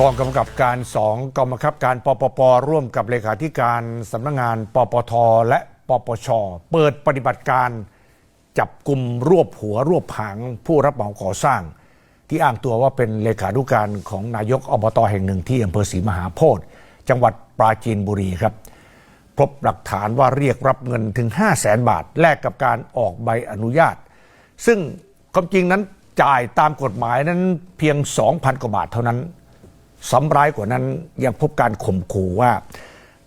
กองกำกับการสองกองบังคับการปปปร่วมกับเลขาธิการสำนักงานปปท และปปช เปิดปฏิบัติการจับกลุ่มรวบหัวรวบหางผู้รับเหมาก่อสร้าง ที่อ้างตัวว่าเป็นเลขานุการของนายกอบตแห่งหนึ่งที่อำเภอศรีมหาโพธิ์จังหวัดปราจีนบุรีครับ พบหลักฐานว่าเรียกรับเงินถึง 5 0 0แสนบาท แลกกับการออกใบอนุญาต ซึ่งความจริงนั้นจ่ายตามกฎหมายนั้นเพียง 2,000 กว่าบาทเท่านั้น ซ้ำร้ายกว่านั้นยังพบการข่มขู่ว่า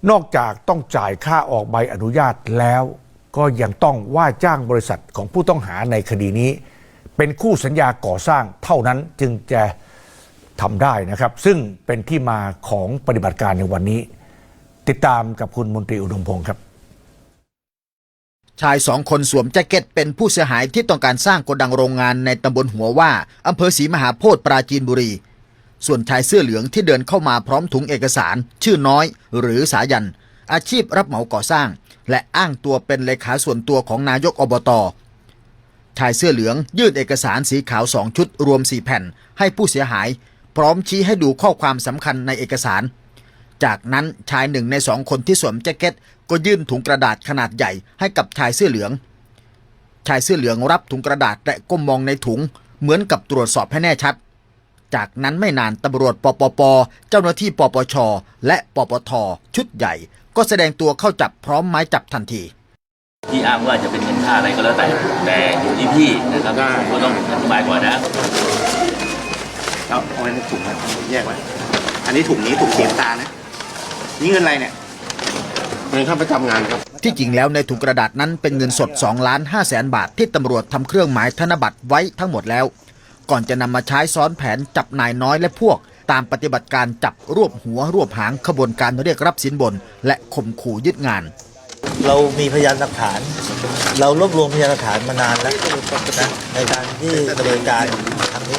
นอกจากต้องจ่ายค่าออกใบอนุญาตแล้ว ก็ยังต้องว่าจ้างบริษัทของผู้ต้องหาในคดีนี้ เป็นคู่สัญญาก่อสร้างเท่านั้นจึงจะทำได้นะครับ ซึ่งเป็นที่มาของปฏิบัติการในวันนี้ ติดตามกับคุณมนตรีอุดมพงศ์ครับชายสองคนสวมแจ็คเก็ตเป็นผู้เสียหายที่ต้องการสร้างโกดังโรงงานในตำบลหัวว่าอำเภอศรีมหาโพธิ์ปราจีนบุรี ส่วนชายเสื้อเหลืองที่เดินเข้ามาพร้อมถุงเอกสาร ชื่อน้อย หรือสายัน อาชีพรับเหมาก่อสร้าง และอ้างตัวเป็นเลขาส่วนตัวของนายกอบตชายเสื้อเหลืองยื่นเอกสารสีขาวสองชุดรวมสี่แผ่น ให้ผู้เสียหาย พร้อมชี้ให้ดูข้อความสำคัญในเอกสาร จากนั้นชายหนึ่งในสองคนที่สวมแจ็คเก็ต ก็ยื่นถุงกระดาษขนาดใหญ่ให้กับชายเสื้อเหลือง ชายเสื้อเหลืองรับถุงกระดาษและก้มมองในถุง เหมือนกับตรวจสอบให้แน่ชัด จากนั้นไม่นานตำรวจปปป เจ้าหน้าที่ปปช และปปท ชุดใหญ่ ก็แสดงตัวเข้าจับพร้อมไม้จับทันที ที่อ้างว่าจะเป็นเงินค่าอะไรก็แล้วแต่ แต่อยู่ที่พี่นะครับผมก็ต้องอธิบายก่อนนะเอาเอาไว้ในถุงนะแยกไว้ อันนี้ถุงนี้ถุงสีน้ำตาลนะ นี่เงินอะไรเนี่ย เงินค่าประจำงานครับ ที่จริงแล้วในถุงกระดาษนั้นเป็นเงินสด2ล้าน5แสนบาทที่ตำรวจทำเครื่องหมายธนบัตรไว้ทั้งหมดแล้ว ก่อนจะนำมาใช้ซ้อนแผนจับนายน้อยและพวก ตามปฏิบัติการจับรวบหัวรวบหางขบวนการเรียกรับสินบน และข่มขู่ยึดงาน เรามีพยานหลักฐาน เรารวบรวมพยานหลักฐานมานานแล้วนะในการที่ดำเนินการครั้งนี้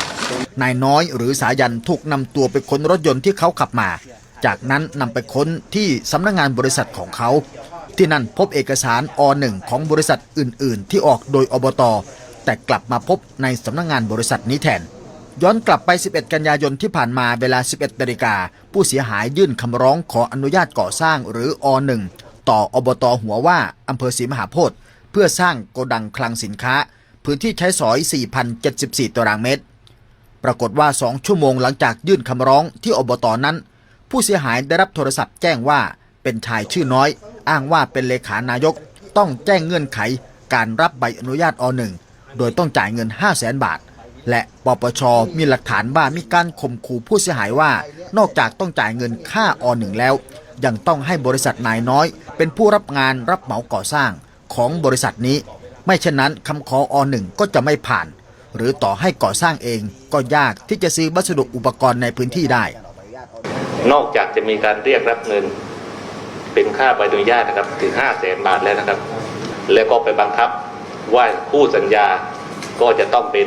นายน้อยหรือสายันถูกนำตัวไปค้นรถยนต์ที่เขาขับมา จากนั้นนำไปค้นที่สำนักงงานบริษัทของเขา ที่นั่นพบเอกสารอหนึ่งของบริษัทอื่น ๆ ที่ออกโดยอบต แต่กลับมาพบในสำนักงงานบริษัทนี้แทน ย้อนกลับไป 11 กันยายนที่ผ่านมาเวลา 11นาฬิกาผู้เสียหายยื่นคำร้องขออนุญาตก่อสร้างหรืออหนึ่งต่ออบตหัวว่าอำเภอศรีมหาโพธิ์เพื่อสร้างโกดังคลังสินค้า พื้นที่ใช้สอย 4,074 ตารางเมตร ปรากฏว่า 2 ชั่วโมงหลังจากยื่นคำร้องที่อบตนั้น ผู้เสียหายได้รับโทรศัพท์แจ้งว่าเป็นชายชื่อน้อย อ้างว่าเป็นเลขานายก ต้องแจ้งเงื่อนไข การรับใบอนุญาตอหนึ่ง โดยต้องจ่ายเงิน 5 0 0แสนบาท และปปชมีหลักฐานว่ามีการข่มขู่ผู้เสียหายว่า นอกจากต้องจ่ายเงินค่าอหนึ่งแล้ว ยังต้องให้บริษัทนายน้อย เป็นผู้รับงานรับเหมาก่อสร้างของบริษัทนี้ ไม่เช่นนั้นคำขออหนึ่งก็จะไม่ผ่าน หรือต่อให้ก่อสร้างเองก็ยากที่จะซื้อวัสดุอุปกรณ์ในพื้นที่ได้ นอกจากจะมีการเรียกรับเงิน เป็นค่าใบอนุญาตนะครับถึง5 0 0แสนบาทแล้วนะครับ แล้วก็ไปบังคับ ว่าคู่สัญญาก็จะต้องเป็น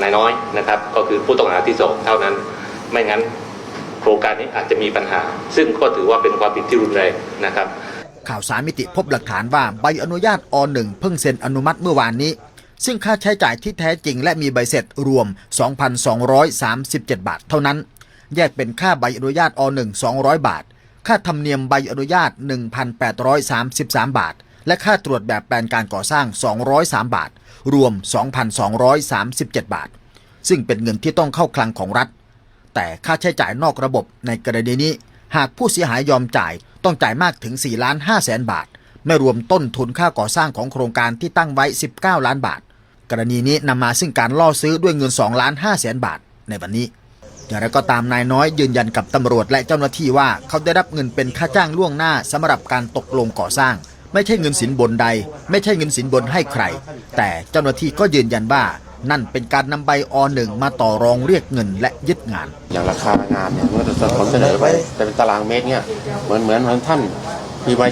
นายน้อยนะครับ ก็คือผู้ต้องหาที่สองเท่านั้น ไม่งั้นโครงการนี้อาจจะมีปัญหา ซึ่งก็ถือว่าเป็นความผิดที่รุนแรงนะครับ ข่าวสารมิติพบหลักฐานว่าใบอนุญาตอ1เพิ่งเซ็นอนุมัติเมื่อวานนี้ ซึ่งค่าใช้จ่ายที่แท้จริงและมีใบเสร็จรวม 2,237 บาทเท่านั้น แยกเป็นค่าใบอนุญาตอ1 200 บาท ค่าธรรมเนียมใบอนุญาต 1,833 บาท และค่าตรวจแบบแปลนการก่อสร้าง 203 บาท รวม 2,237 บาท ซึ่งเป็นเงินที่ต้องเข้าคลังของรัฐ แต่ค่าใช้จ่ายนอกระบบในกรณีนี้ หากผู้เสียหายยอมจ่ายต้องจ่ายมากถึง4ล้าน5แสนบาท ไม่รวมต้นทุนค่าก่อสร้างของโครงการที่ตั้งไว้ 19 ล้านบาท กรณีนี้นำมาซึ่งการล่อซื้อด้วยเงิน2ล้าน5แสนบาท ในวันนี้อย่างไรก็ตามนายน้อยยืนยันกับตำรวจและเจ้าหน้าที่ว่าเขาได้รับเงินเป็นค่าจ้างล่วงหน้าสำหรับการตกลงก่อสร้าง ไม่ใช่เงินสินบนใด ไม่ใช่เงินสินบนให้ใคร แต่เจ้าหน้าที่ก็ยืนยันว่า นั่นเป็นการนำใบอหนึ่งมาต่อรองเรียกเงินและยึดงาน อย่างราคางานเนี่ยเมื่อผมเสนอไปแต่เป็นตารางเมตรเนี่ยเหมือนเหมือนเหมือนท่านมีไว้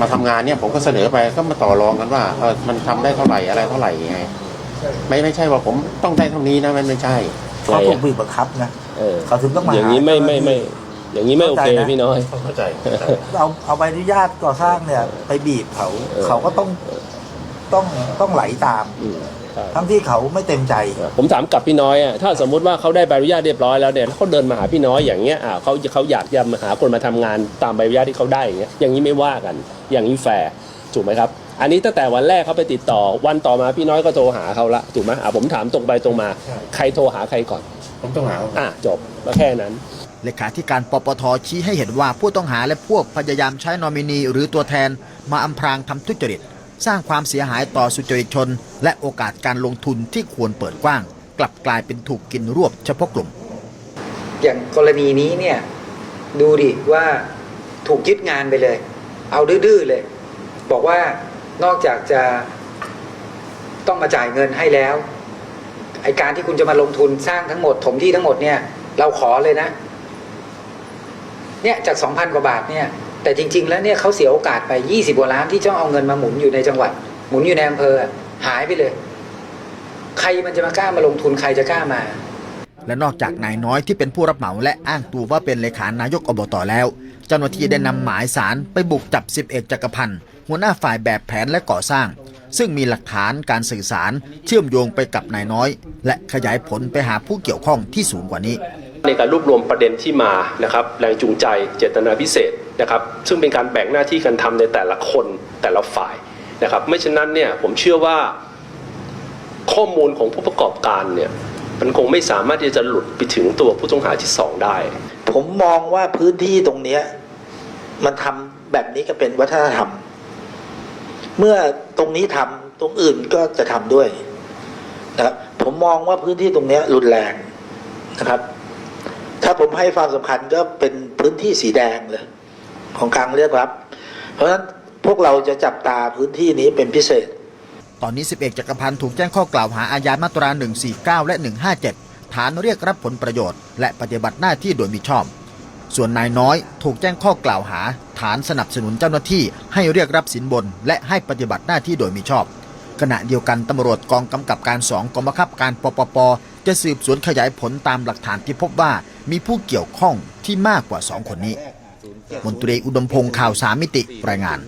มาทำงานเนี่ยผมก็เสนอไปก็มาต่อรองกันว่าเออมันทำได้เท่าไหร่อะไรเท่าไหร่ไงไม่ไม่ใช่ว่าผมต้องได้เท่านี้นะมันไม่ใช่เขาถูกบีบบังคับนะเออเขาถึงต้องมาอย่างนี้ไม่ไม่ไม่ อย่างนี้ไม่โอเคเข้าใจนะ พี่น้อยเข้าใจ เอาเอาใบอนุญาตก่อสร้างเนี่ย ไปบีบเขาเออ เขาก็ต้องต้องต้องไหลตาม อืมใช่ทั้งที่เขาไม่เต็มใจ ผมถามกลับพี่น้อยอะถ้าสมมุติว่าเขาได้ใบอนุญาตเรียบร้อยแล้วเนี่ยแล้วเขาเดินมาหาพี่น้อยอย่างเงี้ยอ่าเขาเขาอยากจะมาหาคนมาทำงานตามใบอนุญาตที่เขาได้อย่างเงี้ยอย่างนี้ไม่ว่ากัน อย่างนี้แฟร์ถูกไหมครับ อันนี้ตั้งแต่วันแรกเขาไปติดต่อวันต่อมาพี่น้อยก็โทรหาเขาละถูกไหมอ่าผมถามตรงไปตรงมาใครโทรหาใครก่อน ผมต้องหาอะจบก็แค่นั้น เลขาธิการปปทชี้ให้เห็นว่าผู้ต้องหาและพวกพยายามใช้นอมินีหรือตัวแทน มาอำพรางทำทุจริต สร้างความเสียหายต่อสุจริตชน และโอกาสการลงทุนที่ควรเปิดกว้าง กลับกลายเป็นถูกกินรวบเฉพาะกลุ่ม อย่างกรณีนี้เนี่ยดูดิว่าถูกยึดงานไปเลย เอาดื้อๆเลย บอกว่านอกจากจะต้องมาจ่ายเงินให้แล้วไอการที่คุณจะมาลงทุนสร้างทั้งหมดถมที่ทั้งหมดเนี่ยเราขอเลยนะ เนี่ยจากสองพันกว่าบาทเนี่ยแต่จริง ๆ แล้วเนี่ยเขาเสียโอกาสไปยี่สิบกว่าล้านที่จะเอาเงินมาหมุนอยู่ในจังหวัด หมุนอยู่ในอำเภอหายไปเลย ใครมันจะมากล้ามาลงทุนใครจะกล้ามา และนอกจากนายน้อยที่เป็นผู้รับเหมาและอ้างตัวว่าเป็นเลขานายกอบตแล้ว เจ้าหน้าที่ได้นำหมายสารไปบุกจับสิบเอกจักรพันธ์หัวหน้าฝ่ายแบบแผนและก่อสร้าง ซึ่งมีหลักฐานการสื่อสารเชื่อมโยงไปกับนายน้อย และขยายผลไปหาผู้เกี่ยวข้องที่สูงกว่านี้ ในการรวบรวมประเด็นที่มานะครับแรงจูงใจเจตนาพิเศษนะครับซึ่งเป็นการแบ่งหน้าที่กันทำในแต่ละคนแต่ละฝ่ายนะครับไม่ฉะนั้นเนี่ยผมเชื่อว่าข้อมูลของผู้ประกอบการเนี่ยมันคงไม่สามารถที่จะหลุดไปถึงตัวผู้ต้องหาที่สองได้ ผมมองว่าพื้นที่ตรงเนี้ยมันทำแบบนี้ก็เป็นวัฒนธรรม เมื่อตรงนี้ทำตรงอื่นก็จะทำด้วยนะครับผมมองว่าพื้นที่ตรงเนี้ยรุนแรงนะครับ ถ้าผมให้ความสำคัญก็เป็นพื้นที่สีแดงเลย ของการเรียกรับ เพราะฉะนั้นพวกเราจะจับตาพื้นที่นี้เป็นพิเศษ ตอนนี้สิบเอกจักรพันธ์ถูกแจ้งข้อกล่าวหาอาญามาตรา 149 และ 157 ฐานเรียกรับผลประโยชน์ และปฏิบัติหน้าที่โดยมิชอบ ส่วนนายน้อยถูกแจ้งข้อกล่าวหา ฐานสนับสนุนเจ้าหน้าที่ให้เรียกรับสินบน และให้ปฏิบัติหน้าที่โดยมิชอบ ขณะเดียวกันตำรวจกองกำกับการสองกองบังคับการปปป จะสืบสวนขยายผลตามหลักฐานที่พบว่ามีผู้เกี่ยวข้องที่มากกว่าสองคนนี้ มนตรีอุดมพงษ์ข่าวสามมิติรายงาน